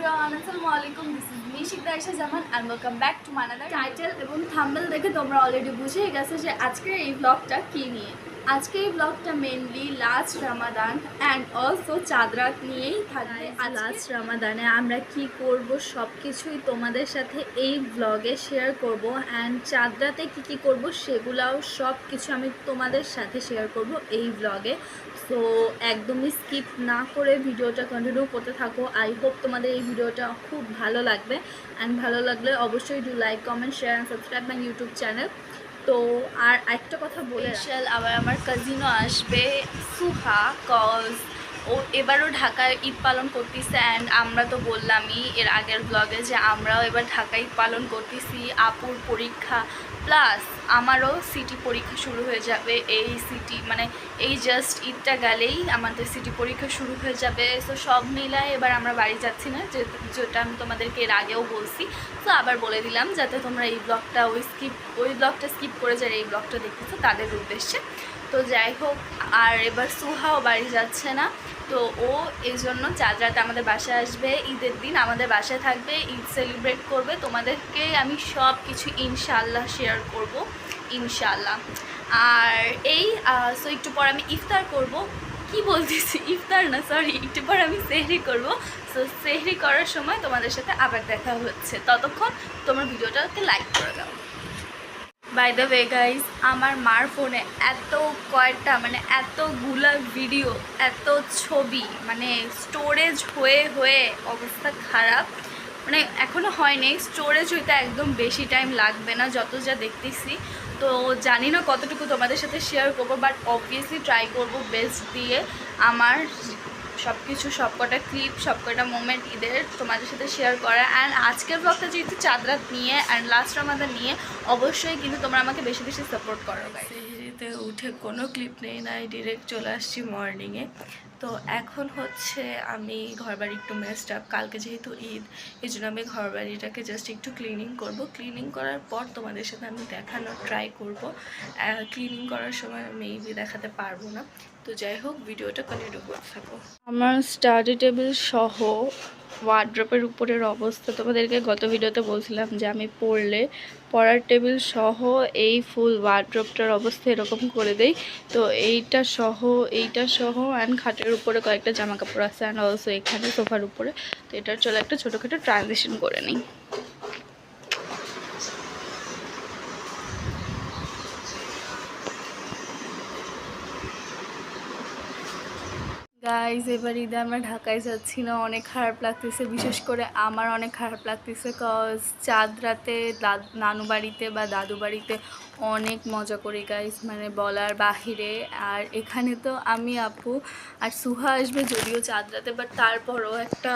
Everyone আসসালামু আলাইকুম this is me Sikdar Isha Zaman and title এবং থাম্বেল দেখে তোমরা অলরেডি বুঝেই গেছো যে আজকের এই ব্লগটা কী নিয়ে। আজকে এই ব্লগটা mainly last Ramadan and also Chand Raat নিয়েই থাকবে। আজ লাস্ট রামাদানে আমরা কি করব সব কিছুই তোমাদের সাথে এই ব্লগে শেয়ার করব অ্যান্ড চাঁদরাতে কি কি করব সেগুলাও সব কিছু আমি তোমাদের সাথে শেয়ার করব এই ব্লগে সো একদমই স্কিপ না করে ভিডিওটা কন্টিনিউ করতে থাকো। আই হোপ তোমাদের এই ভিডিওটা খুব ভালো লাগবে। অ্যান্ড ভালো লাগলে অবশ্যই do like comment share and subscribe my YouTube channel তো আর একটা কথা বলে আবার আমার কাজিনও আসবে, সুহা কজ ও এবারও ঢাকায় ঈদ পালন করতেছে অ্যান্ড আমরা তো বললামই এর আগের ব্লগে যে আমরাও এবার ঢাকায় ঈদ পালন করতেছি, আপুর পরীক্ষা প্লাস আমারও সিটি পরীক্ষা শুরু হয়ে যাবে। এই সিটি মানে এই জাস্ট ঈদটা গেলেই আমাদের সিটি পরীক্ষা শুরু হয়ে যাবে। সো সব মিলায় এবার আমরা বাড়ি যাচ্ছি না যেটা আমি তোমাদেরকে এর আগেও বলছি। তো আবার বলে দিলাম, যাতে তোমরা এই ব্লগটা ওই স্কিপ ওই ব্লগটা স্কিপ করে যারা এই ব্লগটা দেখতেছো, তাদের উদ্দেশ্যে। তো যাই হোক, আর এবার সুহাও বাড়ি যাচ্ছে না। তো ও এই জন্য চাঁদরাতে আমাদের বাসায় আসবে, ঈদের দিন আমাদের বাসায় থাকবে, ঈদ সেলিব্রেট করবে। তোমাদেরকে আমি সব কিছু ইনশাল্লাহ শেয়ার করব ইনশাল্লাহ আর এই সো একটু পর আমি ইফতার করব। কি বলতেছি? ইফতার না সরি একটু পর আমি সেহরি করব। সো সেহরি করার সময় তোমাদের সাথে আবার দেখা হচ্ছে। ততক্ষণ তোমার ভিডিওটাকে লাইক করে দাও। বাই দ্য ওয়ে গাইজ আমার মার ফোনে এত কয়েকটা মানে এতগুলা ভিডিও এত ছবি মানে স্টোরেজ হয়ে হয়ে অবস্থা খারাপ। মানে এখনও হয়নি স্টোরেজ হইতে একদম বেশি টাইম লাগবে না, যত যা দেখতেছি। তো জানি না কতটুকু তোমাদের সাথে শেয়ার করব বাট অবভিয়াসলি ট্রাই করব বেস্ট দিয়ে আমার সব কিছু সবকটা ক্লিপ সবকটা মোমেন্ট ঈদের তোমাদের সাথে শেয়ার করা। অ্যান্ড আজকের ব্লগটা যেহেতু চাঁদরাত নিয়ে অ্যান্ড লাস্ট আমাদের নিয়ে, অবশ্যই কিন্তু তোমরা আমাকে বেশি বেশি সাপোর্ট করো সেহরিতে উঠে কোনো ক্লিপ নেই নাই ডিরেক্ট চলে আসছি মর্নিংয়ে তো এখন হচ্ছে আমি ঘরবাড়ি একটু মেস্ট আপ কালকে যেহেতু ঈদ এই জন্য আমি ঘরবাড়িটাকে জাস্ট একটু ক্লিনিং করব। ক্লিনিং করার পর তোমাদের সাথে আমি দেখানোর ট্রাই করব। ক্লিনিং করার সময় মেবি দেখাতে পারব না। তো যাই হোক, ভিডিওটা কন্টিনিউ করতে থাকো। আমার স্টাডি টেবিল সহ ওয়ার্ড্রপের উপরের অবস্থা। তোমাদেরকে গত ভিডিওতে বলছিলাম যে, আমি পড়লে পড়ার টেবিল সহ এই ফুল ওয়ার্ড্রপটার অবস্থা এরকম করে দেই। তো এইটা সহ এইটা সহ অ্যান্ড খাটের উপরে কয়েকটা জামা কাপড় আছে অ্যান্ড অলসো এখানে সোফার উপরে। তো এটার চলে একটা ছোটোখাটো ট্রানজেকশন করে নিই। গাইজ এবার ঈদে আমরা ঢাকায় যাচ্ছি না, অনেক খারাপ লাগতেছে, বিশেষ করে আমার অনেক খারাপ লাগতেছে কজ চাঁদ রাতে নানু বাড়িতে বা দাদু বাড়িতে অনেক মজা করি গাইজ মানে বলার বাহিরে। আর এখানে তো আমি, আপু আর সুহা আসবে যদিও চাঁদ রাতে বাট তারপরও একটা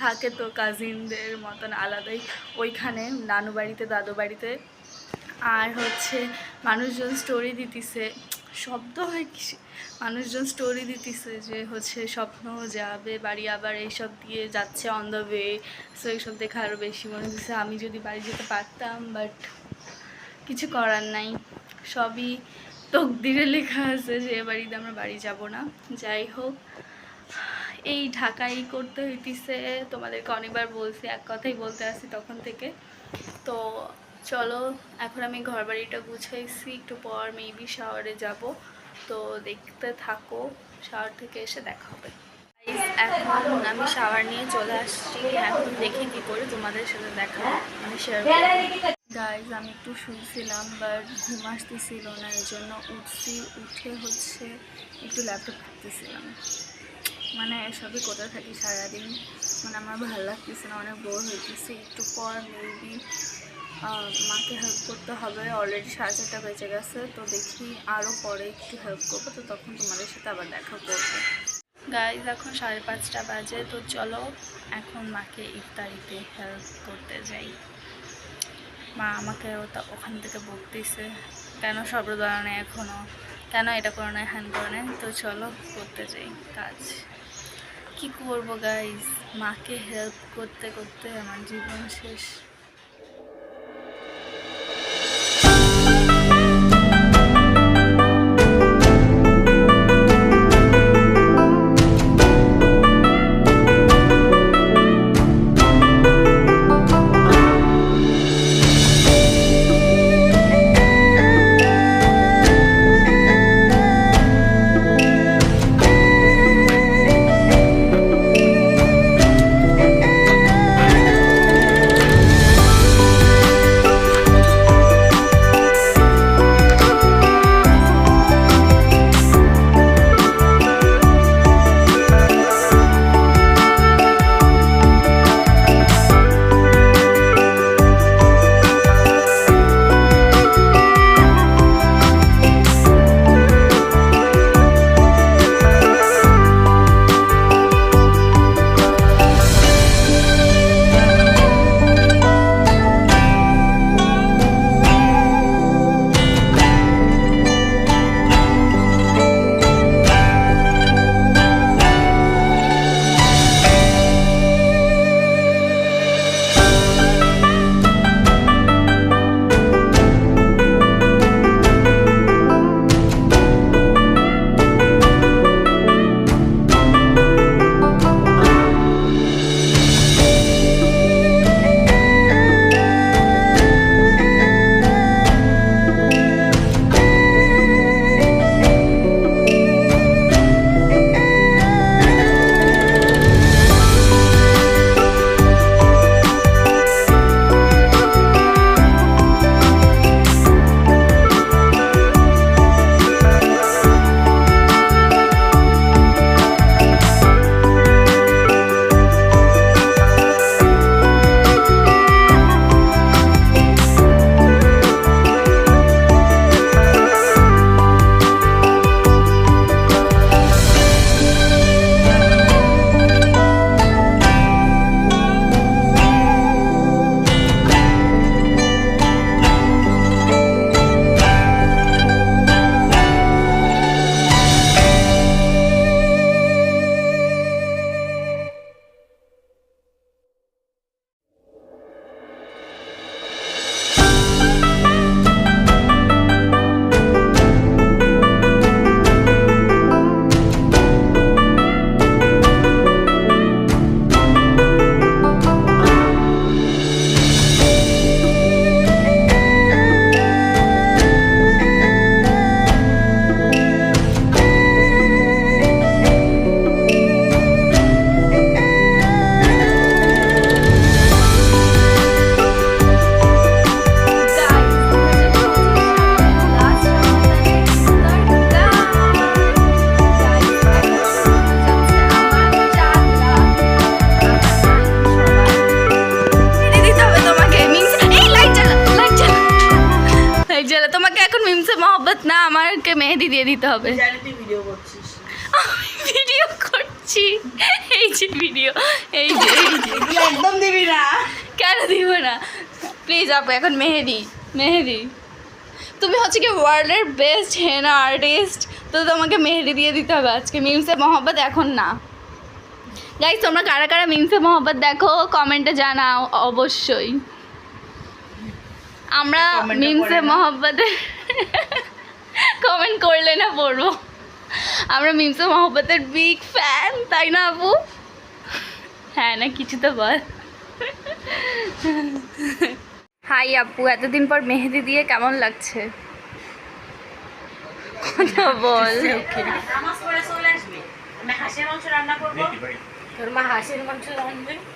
থাকে তো কাজিনদের মতন আলাদাই, ওইখানে নানু বাড়িতে, দাদু বাড়িতে। আর হচ্ছে মানুষজন স্টোরি দিতেছে শব্দ হয় কি মানুষজন স্টোরি দিতেছে যে হচ্ছে স্বপ্ন যাবে, বাড়ি আবার এইসব দিয়ে যাচ্ছে অন দ্য ওয়ে সো এইসব দেখে আরও বেশি মনে হচ্ছে। আমি যদি বাড়ি যেতে পারতাম বাট কিছু করার নাই। সবই তকদিরে লেখা আছে যে বাড়িতে আমরা বাড়ি যাব না। যাই হোক, এই ঢাকাই করতে হইতেছে। তোমাদেরকে অনেকবার বলছি, এক কথাই বলতে আসি তখন থেকে। তো চলো, এখন আমি ঘর বাড়িটা গুছাইছি, একটু পর মেবি শাওয়ারে যাব। তো দেখতে থাকো শাওয়ার থেকে এসে দেখা হবে। এখন আমি শাওয়ার নিয়ে চলে আসছি। এখন দেখি কি করে তোমাদের সাথে দেখা মানে শেয়ার গাইজ আমি একটু শুনছিলাম বাট ঘুম আসতেছিল না, এই জন্য উঠছি। উঠে হচ্ছে একটু ল্যাপটপ করতেছিলাম মানে সবই কোথায় থাকি সারাদিন? মানে আমার ভালো লাগতেছে না, অনেক বোর হইতেছি। একটু পর মেবি মাকে হেল্প করতে হবে। অলরেডি সাড়ে চারটা বেজে গেছে, তো দেখি আরও পরে একটু হেল্প করব, তো তখন তোমাদের সাথে আবার দেখা করব। গাইজ এখন সাড়ে পাঁচটা বাজে, তো চলো এখন মাকে ইফতারিতে হেল্প করতে যাই। মা আমাকে ওটা ওখান থেকে বকতেছে, কেন সর্বদয় নেই এখনও কেন এটা করে নেয় হ্যান করে নেয় তো চলো করতে যাই কাজ। কি করব গাইজ মাকে হেল্প করতে করতে আমার জীবন শেষ। আমাকে মেহেদি দিয়ে দিতে হবে। ভিডিও করছিস। ভিডিও করছি। এই যে ভিডিও এই যে একদম দিবি না। কেন দিব না? প্লিজ আপু এখন মেহেদি মেহেদি। তুমি হচ্ছে কি ওয়ার্ল্ডের বেস্ট হেনা আর্টিস্ট তো তোমাকে মেহেদি দিয়ে দিতে হবে আজকে। মিমসে মোহব্বত এখন না। গাইজ তোমরা কারা কারা মিমসে মোহব্বত দেখো কমেন্টে জানাও অবশ্যই। আমরা মিমসে পড়ে না। মোহব্বতে কমেন্ট করলে না পড়ব। আমরা মিমসে মোহব্বতের বিগ ফ্যান তাই না আপু? হ্যাঁ না কিছু তো বল। হাই আপু এতদিন পর মেহেদি দিয়ে কেমন লাগছে? বল। হাঁসের মাংস রান্না করব। তোর মা হাঁসের মাংস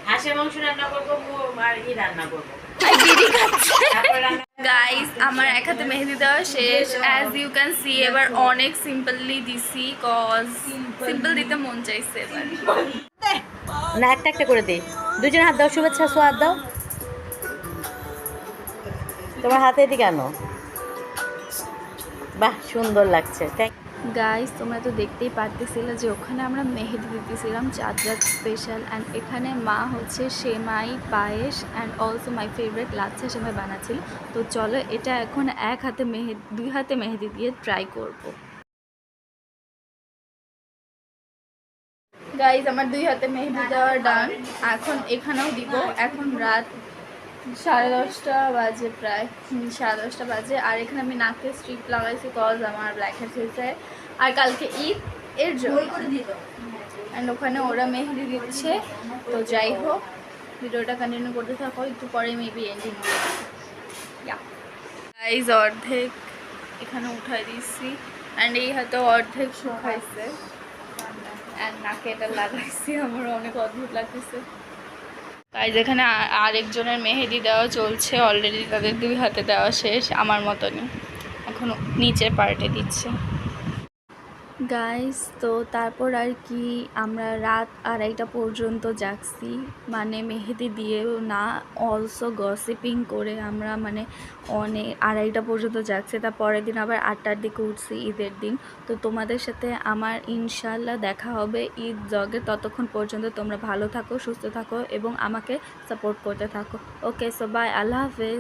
হাঁসের মাংস রান্না করব আর ই রান্না করব। খাচ্ছে। গাইস আমার এক হাতে মেহেদি দেওয়া শেষ। অ্যাজ ইউ ক্যান সি এবার অনেক সিম্পলি দিছি কজ সিম্পল দিতে মন চাইছে এবার। না একটা একটা করে দে। দুজন হাত দাও শুভেচ্ছা সো হাত দাও। তোমার হাতে এদিকে আনো। বাহ সুন্দর লাগছে। Thank- গাইস তোমরা তো দেখতেই পারতেছিলে যে ওখানে আমরা মেহেদি দিতেছিলাম চাঁদ রাত স্পেশাল অ্যান্ড এখানে মা হচ্ছে সেমাই, পায়েস অ্যান্ড অলসো মাই ফেভারিট লাচ্ছা সেমাই বানাচ্ছিল। তো চলো এটা এখন এক হাতে মেহেদি দুই হাতে মেহেদি দিয়ে ট্রাই করব। গাইজ আমার দুই হাতে মেহেদি দেওয়া ডান এখন এখানেও দিব। এখন রাত সাড়ে দশটা বাজে প্রায় সাড়ে দশটা বাজে। আর এখানে আমি নাকে স্ট্রিপ লাগাইছি কজ আমার ব্ল্যাক হেড হয়েছে। আর কালকে ঈদ এর জন্য। অ্যান্ড ওখানে ওরা মেহেদি দিচ্ছে। তো যাই হোক ভিডিওটা কন্টিনিউ করতে থাকো একটু পরে মেবি এন্ডিং গাইজ অর্ধেক এখানে উঠাই দিচ্ছি অ্যান্ড এই হাতে অর্ধেক শুকাইছে। অ্যান্ড নাকে এটা লাগাইছি। আমার অনেক অদ্ভুত লাগতেছে। এখানে আ- আরেকজনের মেহেদি দেওয়া চলছে অলরেডি তাদের দুই হাতে দেওয়া শেষ, আমার মতনই। এখন নিচে পার্টে দিচ্ছে। গাইস তো তারপর আর কি আমরা রাত আড়াইটা পর্যন্ত জাগছি। মানে মেহেদি দিয়েও না অলসো গসিপিং করে আমরা মানে অনেক আড়াইটা পর্যন্ত জাগছি। তার পরের দিন আবার আটটার দিকে উঠছি, ঈদের দিন। তো তোমাদের সাথে আমার ইনশাল্লাহ দেখা হবে ঈদ জগে। ততক্ষণ পর্যন্ত তোমরা ভালো থাকো, সুস্থ থাকো এবং আমাকে সাপোর্ট করতে থাকো। ওকে সো বাই আল্লাহ হাফেজ।